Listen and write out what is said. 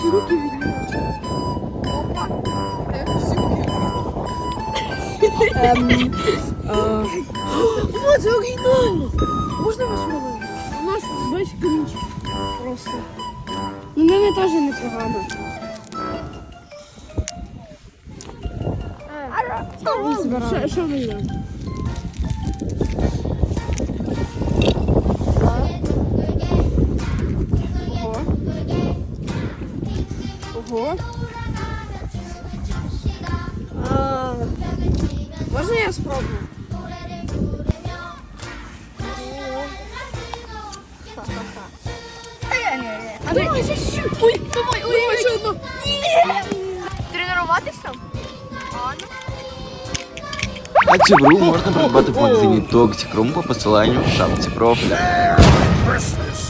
всі руки відмінюють. Опа. Як всі руки. Ем, е, О, це оригінально! Можна вас спробувати? У нас весь ключ. Просто. Ну, мене теж непогано. Що, що ми йдемо? Ого. А, Можна я спробую? А давай, ще чуть-чуть. Ой, давай, ой, ой, ще одно. Тренуватись там? А цю гру можна придбати в магазині Toxic Room по посиланню в шапці профіля.